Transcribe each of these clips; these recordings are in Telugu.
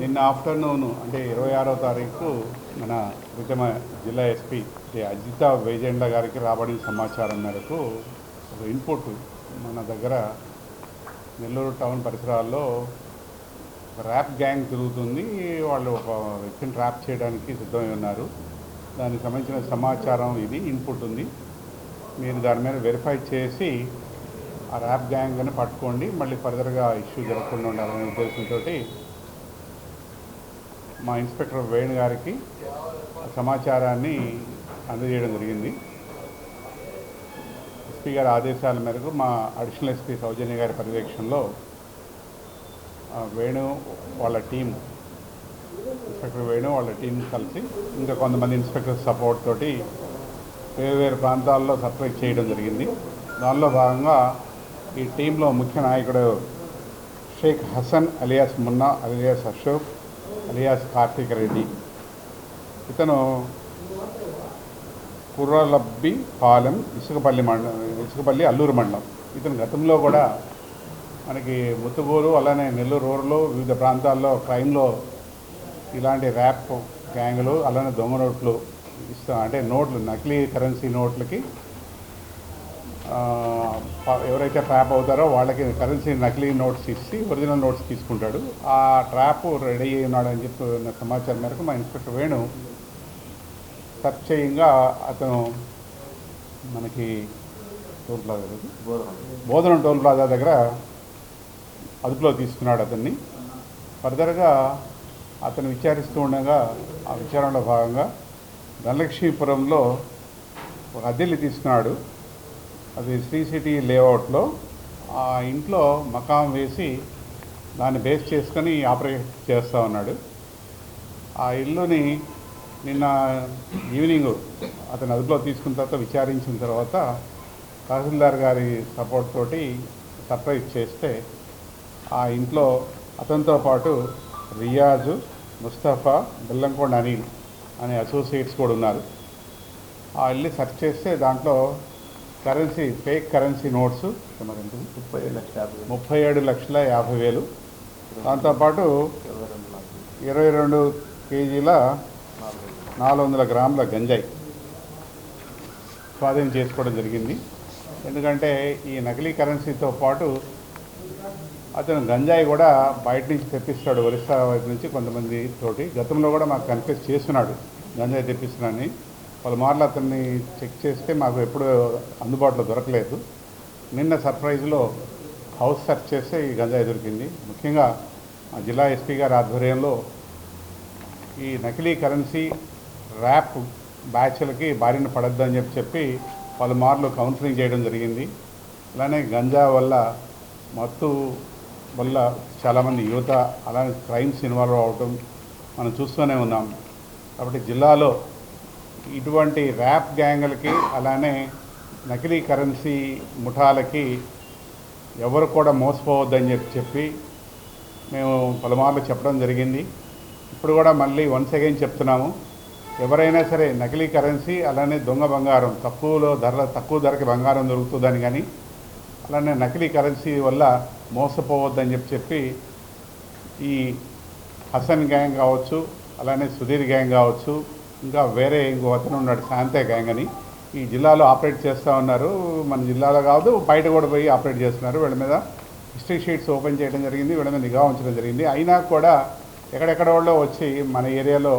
నిన్న ఆఫ్టర్నూన్ అంటే ఇరవై ఆరో తారీఖు మన కృతమ జిల్లా ఎస్పీ శ్రీ అజిత వేజెండ్ల గారికి రాబడిన సమాచారం మేరకు ఒక ఇన్పుట్ మన దగ్గర నెల్లూరు టౌన్ పరిసరాల్లో ర్యాప్ గ్యాంగ్ తిరుగుతుంది. వాళ్ళు ఒక వ్యక్తిని ట్రాప్ చేయడానికి సిద్ధమై ఉన్నారు. దానికి సంబంధించిన సమాచారం ఇది ఇన్పుట్ ఉంది. మీరు దాని మీద వెరిఫై చేసి ఆ ర్యాప్ గ్యాంగ్ని పట్టుకోండి. మళ్ళీ ఫర్దర్గా ఇష్యూ జరగకుండా ఉండాలనే ఉద్దేశంతో మా ఇన్స్పెక్టర్ వేణు గారికి సమాచారాన్ని అందజేయడం జరిగింది. ఎస్పీ గారి ఆదేశాల మేరకు మా అడిషనల్ ఎస్పీ సౌజన్య గారి పర్యవేక్షణలో వేణు వాళ్ళ టీం ఇన్స్పెక్టర్ వేణు వాళ్ళ టీం కలిసి ఇంకా కొంతమంది ఇన్స్పెక్టర్ సపోర్ట్ తోటి వేరు వేరు ప్రాంతాల్లో సర్ప్రైజ్ చేయడం జరిగింది. దానిలో భాగంగా ఈ టీంలో ముఖ్య నాయకుడు Sheikh Hasan alias Munna alias Ashok alias Karthik Reddy. ఇతను కుర్రలబ్బి పాలెం ఇసుకపల్లి మండలం ఇసుకపల్లి అల్లూరు మండలం. ఇతను గతంలో కూడా మనకి ముత్తుగూరు అలానే నెల్లూరు రూరల్లో వివిధ ప్రాంతాల్లో క్రైమ్లో ఇలాంటి ర్యాప్ గ్యాంగులు అలానే దొంగ నోట్లు ఇస్తా అంటే నోట్లు నకిలీ కరెన్సీ నోట్లకి ఎవరైతే ట్రాప్ అవుతారో వాళ్ళకి కరెన్సీ నకిలీ నోట్స్ ఇచ్చి ఒరిజినల్ నోట్స్ తీసుకుంటాడు. ఆ ట్రాప్ రెడీ అయి ఉన్నాడని చెప్పి ఉన్న సమాచారం మేరకు మా ఇన్స్పెక్టర్ వేణు ప్రత్యయంగా చేయంగా అతను మనకి టోల్ ప్లాజా బోధన బోధనం టోల్ ప్లాజా దగ్గర అదుపులో తీసుకున్నాడు అతన్ని. ఫర్దర్గా అతను విచారిస్తూ ఉండగా ఆ విచారణలో భాగంగా ధనలక్ష్మీపురంలో ఒక అద్దెల్ని తీసుకున్నాడు. అది శ్రీ సిటీ లేఅవుట్లో ఆ ఇంట్లో మకాం వేసి దాన్ని బేస్ చేసుకొని ఆపరేట్ చేస్తూ ఉన్నాడు. ఆ ఇల్లుని నిన్న ఈవినింగ్ అతను అదుపులో తీసుకున్న తర్వాత విచారించిన తర్వాత తహసీల్దార్ గారి సపోర్ట్ తోటి సర్ప్రైజ్ చేస్తే ఆ ఇంట్లో అతనితో పాటు రియాజు ముస్తఫా బెల్లంకొండ అనిల్ అనే అసోసియేట్స్ కూడా ఉన్నారు. ఆ ఇల్లు సెర్చ్ చేస్తే దాంట్లో కరెన్సీ ఫేక్ కరెన్సీ నోట్స్. ముప్పై లక్షల యాభై ముప్పై ఏడు లక్షల యాభై వేలు. దాంతోపాటు ఇరవై రెండు కేజీల నాలుగు వందల గ్రాముల గంజాయి స్వాధీనం చేసుకోవడం జరిగింది. ఎందుకంటే ఈ నకిలీ కరెన్సీతో పాటు అతను గంజాయి కూడా బయట నుంచి తెప్పిస్తాడు ఒరిస్సా వైపు నుంచి కొంతమంది తోటి. గతంలో కూడా మాకు కన్ఫ్యూజ్ చేస్తున్నాడు గంజాయి తెప్పిస్తున్నాడని పలుమార్లు అతన్ని చెక్ చేస్తే మాకు ఎప్పుడు అందుబాటులో దొరకలేదు. నిన్న సర్ప్రైజ్లో హౌస్ సెర్చ్ చేస్తే ఈ గంజాయి దొరికింది. ముఖ్యంగా మా జిల్లా ఎస్పీ గారి ఆధ్వర్యంలో ఈ నకిలీ కరెన్సీ ర్యాప్ బ్యాచ్లకి బారిన పడద్దని చెప్పి చెప్పి పలుమార్లు కౌన్సిలింగ్ చేయడం జరిగింది. అలానే గంజా వల్ల మత్తు వల్ల చాలామంది యువత అలానే క్రైమ్స్ ఇన్వాల్వ్ అవడం మనం చూస్తూనే ఉన్నాం. కాబట్టి జిల్లాలో ఇటువంటి ర్యాప్ గ్యాంగులకి అలానే నకిలీ కరెన్సీ ముఠాలకి ఎవరు కూడా మోసపోవద్దని చెప్పి చెప్పి మేము పలుమార్లు చెప్పడం జరిగింది. ఇప్పుడు కూడా మళ్ళీ వన్స్ అగైన్ చెప్తున్నాము. ఎవరైనా సరే నకిలీ కరెన్సీ అలానే దొంగ బంగారం తక్కువలో ధర తక్కువ ధరకి బంగారం దొరుకుతుందని కానీ అలానే నకిలీ కరెన్సీ వల్ల మోసపోవద్దని చెప్పి చెప్పి ఈ హసన్ గ్యాంగ్ కావచ్చు అలానే సుధీర్ గ్యాంగ్ కావచ్చు ఇంకా వేరే ఇంకో అతను ఉన్నాడు శాంతే గ్యాంగ్ అని ఈ జిల్లాలో ఆపరేట్ చేస్తూ ఉన్నారు. మన జిల్లాలో కాదు బయట కూడా పోయి ఆపరేట్ చేస్తున్నారు. వీళ్ళ మీద హిస్టరీ షీట్స్ ఓపెన్ చేయడం జరిగింది వీళ్ళ మీద నిఘా ఉంచడం జరిగింది. అయినా కూడా ఎక్కడెక్కడ వాళ్ళు వచ్చి మన ఏరియాలో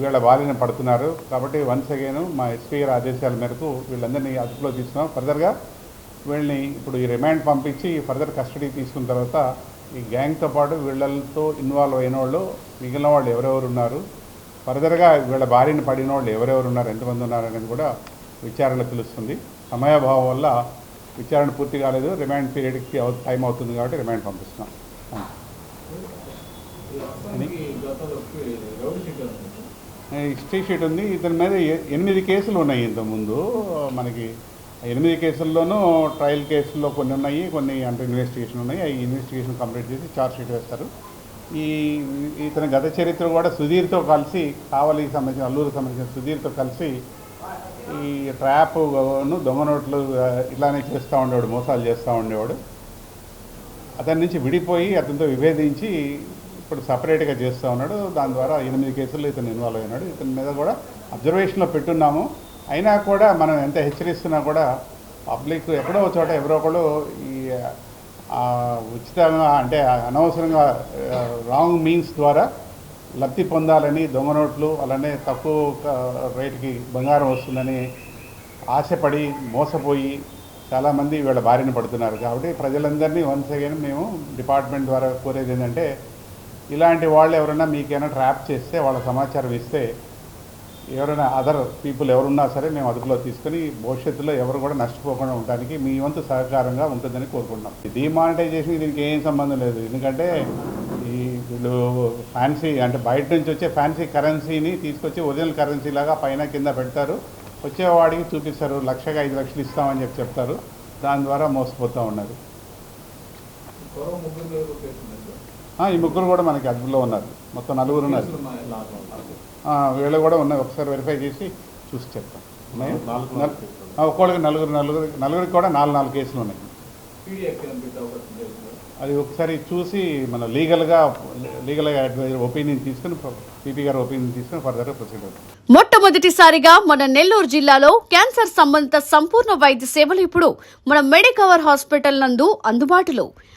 వీళ్ళ బాలిన పడుతున్నారు. కాబట్టి వన్స్ అగైన్ మా ఎస్పీ గారి ఆదేశాల మేరకు వీళ్ళందరినీ అదుపులో తీసుకున్నాం. ఫర్దర్గా వీళ్ళని ఇప్పుడు ఈ రిమాండ్ పంపించి ఫర్దర్ కస్టడీ తీసుకున్న తర్వాత ఈ గ్యాంగ్తో పాటు వీళ్ళతో ఇన్వాల్వ్ అయిన వాళ్ళు మిగిలిన వాళ్ళు ఎవరెవరు ఉన్నారు ఫర్దర్గా వీళ్ళ బారిన పడిన వాళ్ళు ఎవరెవరు ఉన్నారు ఎంతమంది ఉన్నారు అనేది కూడా విచారణ తెలుస్తుంది. సమయాభావం వల్ల విచారణ పూర్తి కాలేదు. రిమాండ్ పీరియడ్కి టైం అవుతుంది కాబట్టి రిమాండ్ పంపిస్తున్నాం. హిస్టరీ షీట్ ఉంది. ఇతని మీద ఎనిమిది కేసులు ఉన్నాయి ఇంతకుముందు మనకి ఎనిమిది కేసుల్లోనూ ట్రయల్ కేసుల్లో కొన్ని ఉన్నాయి కొన్ని అంటే ఇన్వెస్టిగేషన్ ఉన్నాయి. ఆ ఇన్వెస్టిగేషన్ కంప్లీట్ చేసి ఛార్జ్ షీట్ వేస్తారు. ఈ ఇతని గత చరిత్ర కూడా సుధీర్తో కలిసి కావలికి సంబంధించిన అల్లూరు సంబంధించిన సుధీర్తో కలిసి ఈ ట్రాప్ను దొంగనోట్లు ఇట్లానే ఇలానే చేస్తూ ఉండేవాడు మోసాలు చేస్తూ ఉండేవాడు. అతని నుంచి విడిపోయి అతనితో విభేదించి ఇప్పుడు సపరేట్గా చేస్తూ ఉన్నాడు. దాని ద్వారా ఎనిమిది కేసుల్లో ఇతను ఇన్వాల్వ్ అయినాడు. ఇతని మీద కూడా అబ్జర్వేషన్లో పెట్టున్నాము. అయినా కూడా మనం ఎంత హెచ్చరిస్తున్నా కూడా పబ్లిక్ ఎక్కడో ఒక చోట ఎవరో ఒకళ్ళు ఈ ఉచితంగా అంటే అనవసరంగా రాంగ్ మీన్స్ ద్వారా లబ్ధి పొందాలని దొంగ నోట్లు అలానే తక్కువ రేటుకి బంగారం వస్తుందని ఆశపడి మోసపోయి చాలామంది వీళ్ళ బారిన పడుతున్నారు. కాబట్టి ప్రజలందరినీ వన్స్ అగైన్ మేము డిపార్ట్మెంట్ ద్వారా కోరేది ఏంటంటే ఇలాంటి వాళ్ళు ఎవరైనా మీకైనా ట్రాప్ చేస్తే వాళ్ళ సమాచారం ఇస్తే ఎవరైనా అదర్ పీపుల్ ఎవరున్నా సరే మేము అదుపులో తీసుకుని భవిష్యత్తులో ఎవరు కూడా నష్టపోకుండా ఉండడానికి మీ వంతు సహకారంగా ఉంటుందని కోరుకుంటున్నాం. డిమానిటైజేషన్ దీనికి ఏం సంబంధం లేదు. ఎందుకంటే ఈ వీళ్ళు ఫ్యాన్సీ అంటే బయట నుంచి వచ్చే ఫ్యాన్సీ కరెన్సీని తీసుకొచ్చి ఒరిజినల్ కరెన్సీ లాగా పైన కింద పెడతారు. వచ్చేవాడికి చూపిస్తారు. లక్షగా ఐదు లక్షలు ఇస్తామని చెప్పి చెప్తారు. దాని ద్వారా మోసపోతూ ఉన్నారు. ఈ ముగ్గురు కూడా మనకి అదుపులో ఉన్నారు. మొత్తం నలుగురు ఉన్నారు. వీళ్ళు కూడా ఉన్నాయి. ఒకసారి వెరిఫై చేసి చూసి చెప్తాం. ఒక్కొక్కరికి నలుగురు నలుగురు నలుగురికి కూడా నాలుగు నాలుగు కేసులు ఉన్నాయి. అది ఒకసారి చూసి మన లీగల్గా లీగల్గా అడ్వైజర్ ఒపీనియన్ తీసుకుని పీపీ గారు ఒపీనియన్ తీసుకుని ఫర్దర్గా ప్రొసీడ్ అవుతాం. మొట్టమొదటిసారిగా మన నెల్లూరు జిల్లాలో క్యాన్సర్ సంబంధిత సంపూర్ణ వైద్య సేవలు ఇప్పుడు మన మెడికవర్ హాస్పిటల్ నందు అందుబాటులో.